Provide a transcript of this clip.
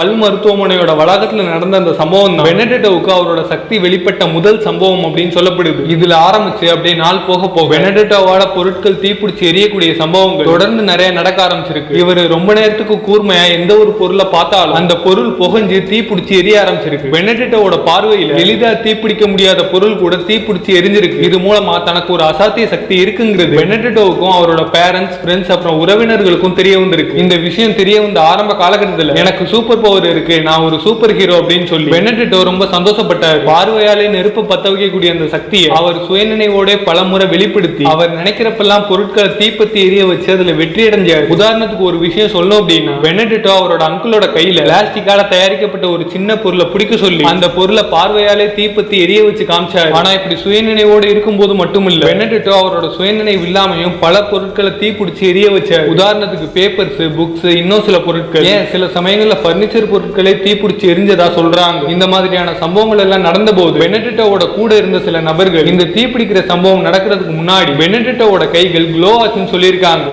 பல் மருத்துவமனையோட வளாகத்தில் நடந்த அந்த சம்பவம் தான். பெனடெட்டோவுக்கு அவரோட சக்தி வெளிப்பட்ட முதல் சம்பவம் அப்படின்னு சொல்லப்படுது. இதுல ஆரம்பிச்சு அப்படியே நாள் போக போக பெனடெட்டோவால பொருட்கள் தீப்பிடிச்சு எரியக்கூடிய சம்பவங்கள் தொடர்ந்து நிறைய நடக்க ஆரம்பிச்சிருக்கு. இவர் ரொம்ப நேரத்துக்கு கூர்மையா எந்த ஒரு பொருளை பார்த்தாலும் அந்த பொருள் புகஞ்சு தீப்பிடிச்சு எரிய ஆரம்பிச்சிருக்கு. பெனடெட்டோவோட பார்வையில் எளிதா தீப்பிடிக்க முடியாத பொருள் கூட தீப்பிடிச்சு எரிஞ்சிருக்கு. இது மூலமா தனக்கு ஒரு அசாத்திய சக்தி இருக்குங்கிறது பெனடெட்டோவுக்கும் அவரோட பேரண்ட்ஸ் ஃப்ரெண்ட்ஸ் அப்புறம் உறவினர்களுக்கும் தெரிய வந்திருக்கு. இந்த விஷயம் தெரிய வந்த ஆரம்ப காலகட்டத்தில் எனக்கு சூப்பர் பவர் இருக்கு நான் ஒரு சூப்பர் ஹீரோ அப்படின்னு சொல்லி. பெனடிட்டோ ரொம்ப சந்தோஷப்பட்டார். பார்வையாலே நெருப்பு பத்த வைக்கக்கூடிய அந்த சக்தியை அவர் சுயநினைவோட பலமுறை வெளிப்படுத்தி அவர் நினைக்கிறப்பெல்லாம் பொருட்களை தீப்பத்தி எரிய வச்சு அதுல வெற்றி அடைஞ்சார். உதாரணத்துக்கு ஒரு விஷயம் சொல்லணும் அப்படின்னா பெனடிட்டோ அவரோட அங்கிளோட கையில பிளாஸ்டிக்கால தயாரிக்கப்பட்ட ஒரு சின்ன பொருளை பிடிக்க சொல்லி அந்த பொருளை பார்வையாலே தீப்பத்தி எரிய வச்சு காமிச்சார். ஆனா இப்படி சுயநினைவோடு இருக்கும்போது மட்டும் இல்ல அவரோட சுயநினைவு இல்லாமையும் பல பொருட்களை தீப்பிடிச்சு எரிய வச்சார். உதாரணத்துக்கு பேப்பர்ஸ் புக்ஸ் இன்னும் சில பொருட்கள். ஏன்? சில சமயங்கள்ல பர்னிச்சர் பொருட்களை தீப்பிடிச்சு எரிஞ்சதா சொல்றாங்க. இந்த மாதிரியான சம்பவங்கள் எல்லாம் நடந்த போது பெனடெட்டோவோட கூட இருந்த சில நபர்கள் இந்த தீப்பிடிக்கிற சம்பவம் நடக்கிறதுக்கு முன்னாடி பெனடெட்டோவோட கைகள் க்ளோ ஆச்சுன்னு சொல்லியிருக்காங்க.